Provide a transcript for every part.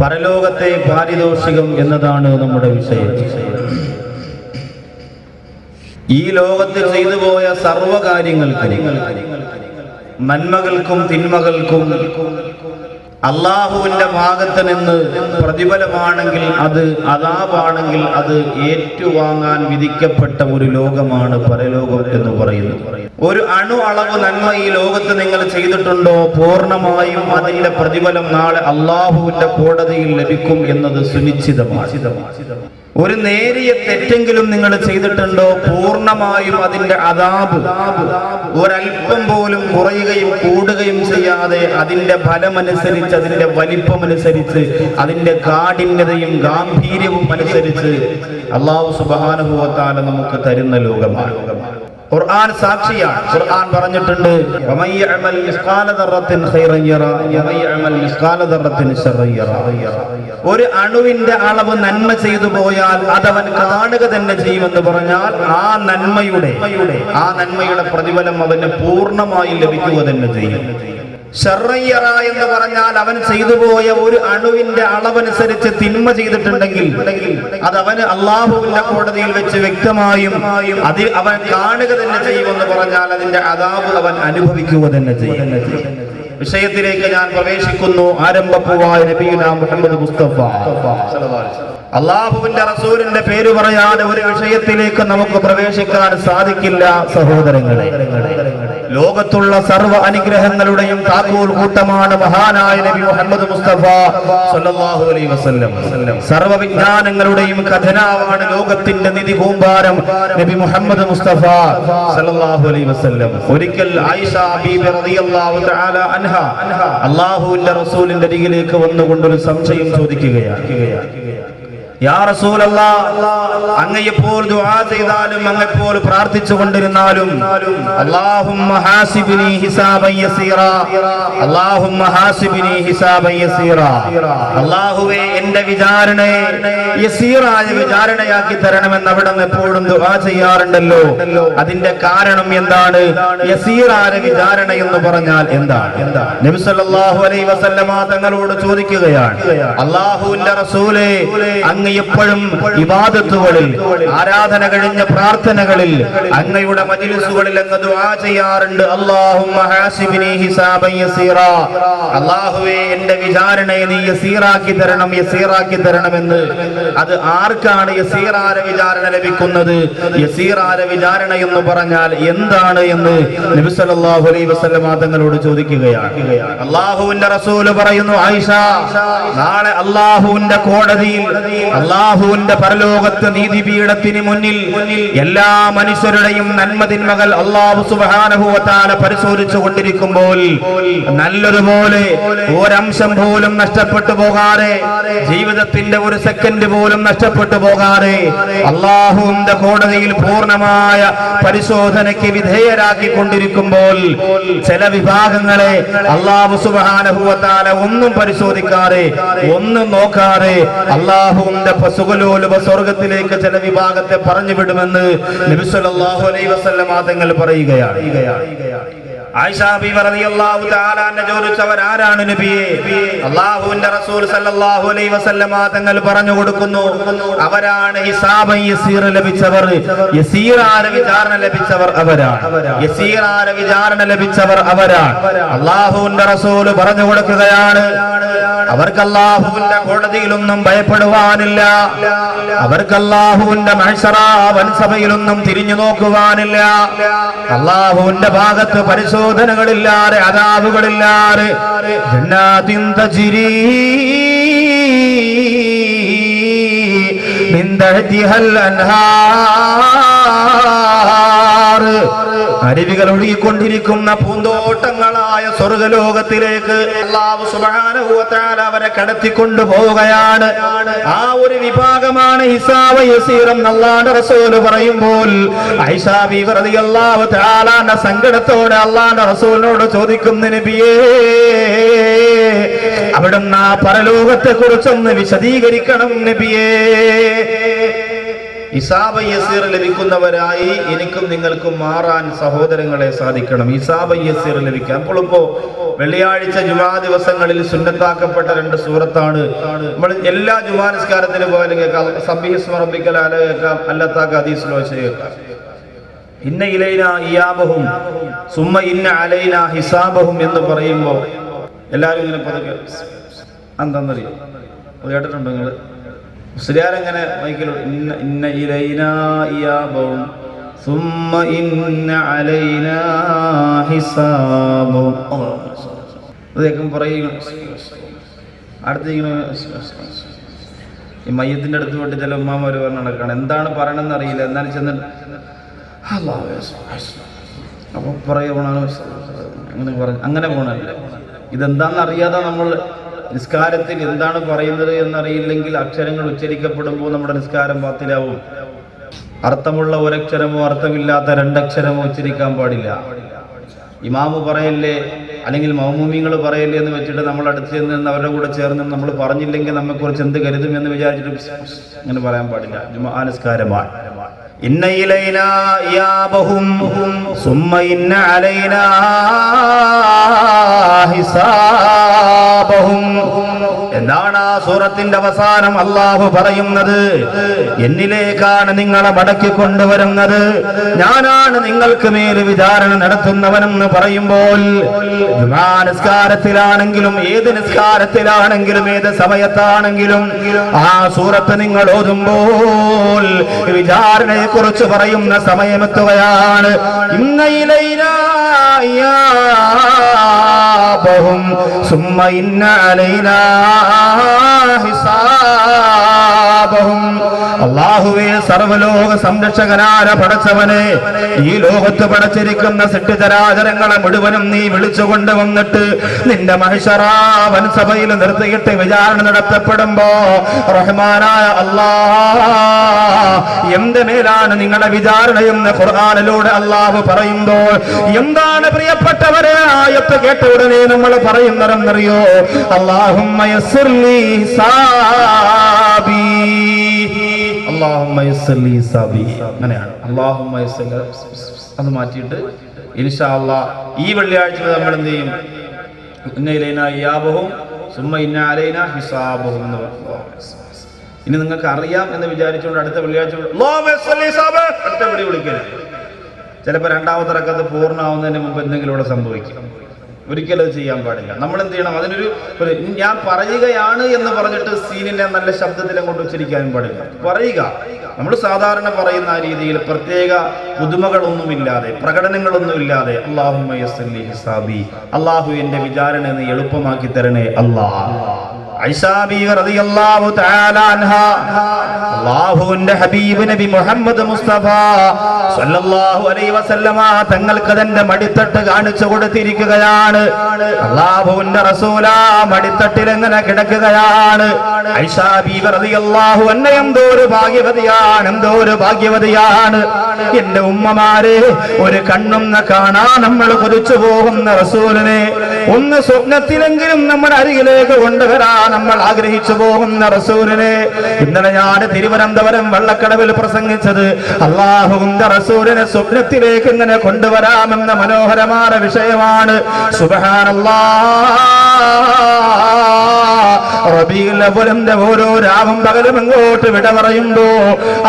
പരലോകത്തെ പാരിതോഷികം എന്നതാണ് നമ്മുടെ വിഷയം. ഈ ലോകത്തിൽ ചെയ്തു പോയ സർവകാര്യങ്ങൾക്കും നന്മകൾക്കും തിന്മകൾക്കും അള്ളാഹുവിന്റെ ഭാഗത്ത് നിന്ന് പ്രതിഫലമാണെങ്കിൽ അത് അതാപാണെങ്കിൽ അത് ഏറ്റുവാങ്ങാൻ വിധിക്കപ്പെട്ട ഒരു ലോകമാണ് പരലോകം എന്ന് പറയുന്നത്. ഒരു അണു അളവ് നന്മ ഈ ലോകത്ത് നിങ്ങൾ ചെയ്തിട്ടുണ്ടോ? പൂർണമായും അതിന്റെ പ്രതിഫലം നാളെ അള്ളാഹുവിന്റെ കോടതിയിൽ ലഭിക്കും എന്നത് സുനിശ്ചിതമാണ്. ഒരു നേരിയ തെറ്റെങ്കിലും നിങ്ങൾ ചെയ്തിട്ടുണ്ടോ? പൂർണമായും അതിന്റെ അതാബ് ഒരൽപ്പം പോലും കുറയുകയും കൂടുകയും ചെയ്യാതെ അതിന്റെ ഫലമനുസരിച്ച് അതിന്റെ വലിപ്പമനുസരിച്ച് അതിന്റെ കാഠിന്യതയും ഗാംഭീര്യവും അനുസരിച്ച് അള്ളാഹു സുബാനുഭവത്താല നമുക്ക് തരുന്ന ലോകമാണ്. ഖുർആൻ സാക്ഷിയാണ്. ഖുർആൻ പറഞ്ഞിട്ടുണ്ട് ഒരു അണുവിന്റെ അളവ് നന്മ ചെയ്തു പോയാൽ അതവൻ കാണുക തന്നെ ചെയ്യുമെന്ന് പറഞ്ഞാൽ ആ നന്മയുടെ ആ നന്മയുടെ പ്രതിഫലം അവന് പൂർണമായി ലഭിക്കുക തന്നെ ചെയ്യും. ഷർറയ്യറ എന്ന് പറഞ്ഞാൽ അവൻ ചെയ്തു പോയ ഒരു അണുവിന്റെ അളവനുസരിച്ച് തിന്മ ചെയ്തിട്ടുണ്ടെങ്കിൽ അത് അവന് അള്ളാഹുവിന്റെ കോടതിയിൽ വെച്ച് വ്യക്തമായും അതിൽ അവൻ കാണുക തന്നെ ചെയ്യുമെന്ന് പറഞ്ഞാൽ അതിന്റെ അതാവ് അവൻ അനുഭവിക്കുക തന്നെ ചെയ്യും. വിഷയത്തിലേക്ക് ഞാൻ പ്രവേശിക്കുന്നു. ആരംഭപ്പുവായ നബീന മുഹമ്മദ് മുസ്തഫ. അള്ളാഹുവിന്റെ റസൂലിന്റെ പേര് പറയാതെ ഒരു വിഷയത്തിലേക്ക് നമുക്ക് പ്രവേശിക്കാൻ സാധിക്കില്ല. സഹോദരങ്ങളെ ലോകത്തുള്ള സർവ അനുഗ്രഹങ്ങളുടെയും താക്കോൽ കൂട്ടമാണ് മഹാനായ നബി മുഹമ്മദ് മുസ്തഫ സല്ലല്ലാഹു അലൈഹി വസല്ലം. സർവ വിജ്ഞാനങ്ങളുടെയും ഖജനാവാണ് ലോകത്തിന്റെ നിധി കൂമ്പാരം നബി മുഹമ്മദ് മുസ്തഫ സല്ലല്ലാഹു അലൈഹി വസല്ലം. ഒരിക്കൽ ആയിഷ ബീബി റളിയല്ലാഹു തആല അൻഹ അള്ളാഹുവിന്റെ റസൂലിന്റെ അരികിലേക്ക് വന്നുകൊണ്ട് ഒരു സംശയം ചോദിക്കുകയാണ്. അങ്ങയെപ്പോൾ ദുആ ചെയ്താലും എന്റെ വിചാരണയെ വിചാരണയാക്കി തരണമെന്ന് അവിടെ എപ്പോഴും ദുആ ചെയ്യാറുണ്ടല്ലോ. അതിന്റെ കാരണം എന്താണ്? വിചാരണ എന്ന് പറഞ്ഞാൽ എന്താണ്? നബി സല്ലല്ലാഹു അലൈഹി വസല്ലമ തങ്ങളോട് ചോദിക്കുകയാണ് അല്ലാഹുവിന്റെ റസൂലേ അങ്ങ് എപ്പോഴും വിവാദത്തുകളിൽ ആരാധന കഴിഞ്ഞ പ്രാർത്ഥനകളിൽ അങ്ങയുടെ മജിലിസുകളിൽ അങ്ങ് ദുആ ചെയ്യാറുണ്ട്. അല്ലാഹുമ്മ എന്റെ വിചാരണയെ നീ യസീറാക്കി തരണം യസീറാക്കി തരണമെന്ന്. അത് ആർക്കാണ് യസീറാര വിചാരണ ലഭിക്കുന്നത്? യസീറാര വിചാരണ എന്ന് പറഞ്ഞാൽ എന്താണ് എന്ന് നബി സല്ലല്ലാഹു അലൈഹി വസല്ലമ തങ്ങളോട് ചോദിക്കുകയാണ്. അള്ളാഹുവിന്റെ റസൂൽ പറയുന്നു ആയിഷ നാളെ അള്ളാഹുവിന്റെ കോടതിയിൽ അള്ളാഹുവിന്റെ പരലോകത്ത് നീതിപീഠത്തിന് മുന്നിൽ എല്ലാ മനുഷ്യരുടെയും നന്മതിന്മകൾ അള്ളാഹു സുബാനുഭവത്താല പരിശോധിച്ചു കൊണ്ടിരിക്കുമ്പോൾ നല്ലതുപോലെ ഒരംശം പോലും നഷ്ടപ്പെട്ടു പോകാതെ ജീവിതത്തിന്റെ ഒരു സെക്കൻഡ് പോലും നഷ്ടപ്പെട്ടു പോകാതെ അള്ളാഹുവിന്റെ കോടതിയിൽ പൂർണമായ പരിശോധനയ്ക്ക് വിധേയരാക്കി കൊണ്ടിരിക്കുമ്പോൾ ചില വിഭാഗങ്ങളെ അള്ളാഹു സുബാനുഭവത്താല ഒന്നും പരിശോധിക്കാതെ ഒന്നും നോക്കാതെ അള്ളാഹുവിന്റെ സുഖലോലുപ സ്വർഗത്തിലേക്ക് ചില വിഭാഗത്തെ പറഞ്ഞു വിടുമെന്ന് നബി സല്ലല്ലാഹു അലൈഹി വസല്ലം തങ്ങൾ പറയുകയാണ്. ചോദിച്ചവർ നബിയെ? അല്ലാഹുവിന്റെ റസൂൽ സല്ലല്ലാഹു അലൈഹി വസല്ലമ തങ്ങൾ പറഞ്ഞു കൊടുക്കുന്നു. അവരാണ് ഹിസാബൻ യസീർ ലഭിച്ചവർ യസീറാന വിചാരണ ലഭിച്ചവർ അവരാണ്. യസീറാന വിചാരണ ലഭിച്ചവർ അവരാണ്. അള്ളാഹുവിന്റെ റസൂൽ പറഞ്ഞു കൊടുക്കുകയാണ് അവർക്ക് അള്ളാഹുവിന്റെ കോടതിയിലൊന്നും ഭയപ്പെടുവാനില്ല. അവർക്ക് അള്ളാഹുവിന്റെ മഹസറ വൻസഭയിലൊന്നും തിരിഞ്ഞു നോക്കുവാനില്ല. അല്ലാഹുവിന്റെ ഭാഗത്ത് പരിശോധനകളില്ലാതെ അതാവുകളില്ലാതെ. ജന്നാത്തിൻ തജ്രീ മിൻ തഹ്തിഹൽ അൻഹാർ. അരുവികൾ ഒഴുകിക്കൊണ്ടിരിക്കുന്ന പൂന്തോട്ടങ്ങളായ സ്വർഗലോകത്തിലേക്ക് അള്ളാഹു തആല അവരെ കടത്തിക്കൊണ്ടു പോവുകയാണ് ആ ഒരു വിഭാഗമാണ് യസീറം റസൂൽ പറയുമ്പോൾ സങ്കടത്തോടെ അള്ളാന്റെ റസൂലിനോട് ചോദിക്കുന്നതിന് നബിയേ അവിടുന്ന് ആ പരലോകത്തെ കുറിച്ചൊന്ന് വിശദീകരിക്കണം നബിയേ. ഹിസാബ യസീർ ലഭിക്കുന്നവരായി എനിക്കും നിങ്ങൾക്കും മാറാൻ സഹോദരങ്ങളെ സാധിക്കണം ഇസാബ യസീർ ലഭിക്കാം അപ്പോൾ ഇപ്പോ വെള്ളിയാഴ്ച ജുമാ ദിവസങ്ങളിൽ സുന്നത്താക്കപ്പെട്ട രണ്ട് സൂറത്താണ് നമ്മൾ എല്ലാ ജുമാ നിസ്കാരത്തിന് പോയാലും കേൾക്കാം സബീസ് റബ്ബിക്കൽ അല കേൾക്കാം അല്ലത്താക്ക ഹദീസ് കേൾക്കാം ഇന്ന ഇലൈന ഇയാബഹും സുമ്മ ഇന്ന അലൈന ഹിസാബഹും എന്ന് പറയുമ്പോൾ എല്ലാവരും ഇങ്ങനെ പതുക്കെ എന്താണെന്നറിയോ കേട്ടിട്ടുണ്ടോ നിങ്ങൾ മുസ്ലിയാരെങ്ങനെ മൈക്കിൽ ഇന്ന ഇന്ന ഇലൈന ഇയാബഹും സുമ്മ ഇന്ന അലൈന ഹിസാബഹും അത് കേൾക്കും പറയും അടുത്ത് ഈ മയ്യത്തിന്റെ അടുത്ത് പോയിട്ട് ചില ഉമ്മാമ ഒരു പറഞ്ഞ നടക്കുകയാണ് എന്താണ് പറയണമെന്ന് അറിയില്ല. എന്നാലും ചെന്ന് അപ്പൊ പറയണ അങ്ങനെ പറഞ്ഞു അങ്ങനെ പോണല്ലേ ഇതെന്താണെന്ന് അറിയാതെ നമ്മൾ നിസ്കാരത്തിൽ എന്താണ് പറയുന്നത് എന്നറിയില്ലെങ്കിൽ അക്ഷരങ്ങൾ ഉച്ചരിക്കപ്പെടുമ്പോൾ നമ്മുടെ നിസ്കാരം പാത്തിലാവും അർത്ഥമുള്ള ഒരക്ഷരമോ അർത്ഥമില്ലാത്ത രണ്ടക്ഷരമോ ഉച്ചരിക്കാൻ പാടില്ല. ഇമാമ് പറയല്ലേ അല്ലെങ്കിൽ മൗമൂമിങ്ങൾ പറയല്ലേ എന്ന് വെച്ചിട്ട് നമ്മൾ അടുത്ത് ചെന്ന് അവരുടെ കൂടെ ചേർന്ന് നമ്മൾ പറഞ്ഞില്ലെങ്കിൽ നമ്മെക്കുറിച്ച് എന്ത് കരുതും എന്ന് വിചാരിച്ചിട്ട് അങ്ങനെ പറയാൻ പാടില്ല. നിസ്കാരമാണ്. ഇന്ന ഇയാബഹും സുമ്മ ഇന്ന അലൈന എന്താണ് ആ സൂറത്തിന്റെ അവസാനം അള്ളാഹു പറയുന്നത്? എന്നിലേക്കാണ് നിങ്ങളെ മടക്കി കൊണ്ടുവരുന്നത്? ഞാനാണ് നിങ്ങൾക്ക് മേൽ വിചാരണ നടത്തുന്നവനെന്ന് പറയുമ്പോൾ നിസ്കാരത്തിലാണെങ്കിലും ഏത് നിസ്കാരത്തിലാണെങ്കിലും ഏത് സമയത്താണെങ്കിലും ആ സൂറത്ത് നിങ്ങൾ ഓതുമ്പോൾ വിചാരണയെ കുറിച്ച് പറയുന്ന സമയമെത്തുകയാണ്. ഇന്നയിലൈനാബഹും സുമ്മ ഇന്ന അലൈനാ ഹിസാബഹും അള്ളാഹുവേ സർവലോക സംരക്ഷകനാര പടച്ചവനെ ഈ ലോകത്ത് പടച്ചിരിക്കുന്ന സിട്ടുചരാചരങ്ങളെ മുഴുവനും നീ വിളിച്ചു കൊണ്ടുവന്നിട്ട് നിന്റെ മഹിഷറാവൻ സഭയിൽ നിർത്തിയിട്ട് വിചാരണ നടത്തപ്പെടുമ്പോ റഹ്മാനായ അള്ളാഹ എന്ത് മേലാണ് നിങ്ങളുടെ വിചാരണയെന്ന് ഖുർആാനിലൂടെ അള്ളാഹു പറയുമ്പോൾ എന്താണ് പ്രിയപ്പെട്ടവരെ ആയത്ത് കേട്ട ഉടനെ നമ്മൾ പറയുന്നതെന്നറിയോ? അള്ളാഹുമ്മ യസ്സിർലി അങ്ങനെയാണ്. അള്ളാഹുമ്മ അത് മാറ്റിയിട്ട് ഇൻഷാ അല്ലാ ഈ വെള്ളിയാഴ്ച നമ്മൾ എന്ത് ചെയ്യും ഇന്ന ഇലൈന ഇയാബഹും സുമ്മ ഇന്ന അലൈന ഹിസാബഹും എന്ന് ഇനി നിങ്ങൾക്ക് അറിയാം എന്ന് വിചാരിച്ചുകൊണ്ട് അടുത്ത വെള്ളിയാഴ്ച അടുത്ത വിളി വിളിക്കരുത്. ചിലപ്പോൾ രണ്ടാമത്തെ റക്കത്ത് പൂർണമാവുന്നതിന് മുമ്പ് എന്തെങ്കിലും ഇവിടെ സംഭവിക്കും. ഒരിക്കലും അത് ചെയ്യാൻ പാടില്ല. നമ്മൾ എന്ത് ചെയ്യണം? അതിനൊരു ഒരു ഞാൻ പറയുകയാണ് എന്ന് പറഞ്ഞിട്ട് സീനിനെ നല്ല ശബ്ദത്തിൽ അങ്ങോട്ട് ഉച്ചരിക്കാനും പാടില്ല. പറയുക. നമ്മൾ സാധാരണ പറയുന്ന ആ രീതിയിൽ പ്രത്യേക പുതുമകളൊന്നുമില്ലാതെ പ്രകടനങ്ങളൊന്നുമില്ലാതെ അള്ളാഹു ഹിസാബി. അള്ളാഹു എന്റെ വിചാരണ എളുപ്പമാക്കി തരണേ അള്ളാഹ് തങ്ങൾക്ക് തന്റെ മടിത്തട്ട് കാണിച്ചു കൊടുത്തിരിക്കുകയാണ്. അള്ളാഹുവിന്റെ റസൂല മടിത്തട്ടിൽ എങ്ങനെ കിടക്കുകയാണ്. ഐഷാ ബീവി റളിയല്ലാഹു അൻഹ എന്തോ ഒരു ഭാഗ്യവതിയാണ് എന്തോ ഒരു ഭാഗ്യവതിയാണ്. എന്റെ ഉമ്മമാരെ ഒരു കണ്ണും കാണാൻ നമ്മൾ കൊതിച്ചു പോകുന്ന റസൂലിനെ ഒന്ന് സ്വപ്നത്തിലെങ്കിലും നമ്മുടെ അരികിലേക്ക് കൊണ്ടുവരാൻ നമ്മൾ ആഗ്രഹിച്ചു പോകുന്ന റസൂലിനെ ഇന്നലെ ഞാൻ തിരുവനന്തപുരം വള്ളക്കടവിൽ പ്രസംഗിച്ചത് അള്ളാഹുവിന്റെ റസൂലിനെ സ്വപ്നത്തിലേക്ക് ഇങ്ങനെ കൊണ്ടുവരാമെന്ന മനോഹരമായ വിഷയമാണ്. സുബഹാനല്ലാ. അവ്വലിന്റെ ഓരോ രാവും പകലും അങ്ങോട്ട് വിട പറയുമ്പോ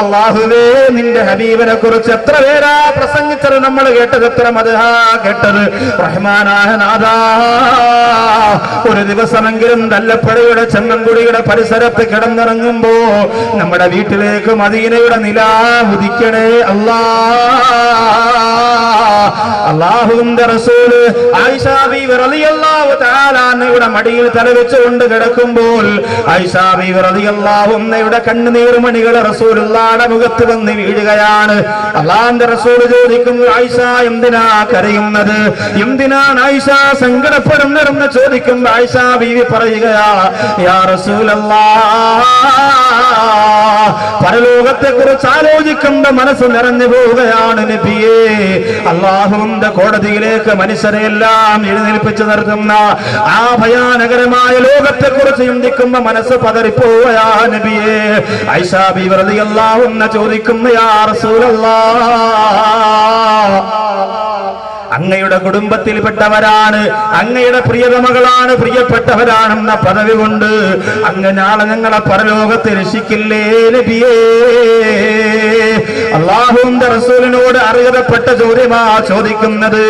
അള്ളാഹുവേ നിന്റെ ഹബീബിനെ കുറിച്ച് എത്ര പേരാ പ്രസംഗിച്ചത് നമ്മൾ കേട്ടത്? എത്ര മതഹാ കേട്ടത് റഹ്മാനായ നാദാ ഒരു ദിവസമെങ്കിലും തല്ലപ്പടയുടെ ചങ്ങൻകുടിയുടെ പരിസരത്ത് കിടന്നിറങ്ങുമ്പോ നമ്മുടെ വീട്ടിലേക്ക് മദീനയുടെ നിലാ ഉദിക്കണേ അല്ലാ. അള്ളാഹുവിന്റെ റസൂൽ അന്നയുടെ മടിയിൽ തലവെച്ചുകൊണ്ട് കിടക്കുമ്പോൾ റളിയല്ലാഹു അന്നയുടെ കണ്ണുനീർമണികൾ റസൂലുള്ളാഹിയുടെ മുഖത്ത് വന്ന് വീഴുകയാണ്. അള്ളാഹിന്റെ റസൂൽ ചോദിക്കുന്നു ആയിഷ എന്തിനാ കരയുന്നത്? എന്തിനാണ് ആയിഷ സങ്കടപ്പെടുന്നതെന്ന് ചോദിക്കുമ്പോൾ ആയിഷ ബീവി പറയുകയാ യാ പരലോകത്തെ കുറിച്ച് ആലോചിക്കേണ്ട മനസ്സ് നിറഞ്ഞു പോവുകയാണ് നബിയേ. അള്ളാഹുവിന്റെ കോടതിയിലേക്ക് മനുഷ്യരെ എല്ലാം എഴുന്നേൽപ്പിച്ചു നിർത്തുന്ന ആ ഭയാനകരമായ ലോകത്തെ കുറിച്ച് ചിന്തിക്കുമ്പോ മനസ്സ് പതറിപ്പോവുകയാ നബിയേ. ഐഷാബി വെറുതെ അള്ളാഹുന്ന ചോദിക്കുന്ന യാ റസൂലല്ലാ അങ്ങയുടെ കുടുംബത്തിൽപ്പെട്ടവരാണ്. അങ്ങയുടെ പ്രിയതമകളാണ് പ്രിയപ്പെട്ടവരാണെന്ന പദവി കൊണ്ട് അങ്ങ് നാളെ ഞങ്ങളെ പരലോകത്ത് രക്ഷിക്കില്ലേ നബിയേ? അള്ളാഹുന്റെ റസൂലിനോട് അർഹതപ്പെട്ട ചോദ്യമാ ചോദിക്കുന്നത്.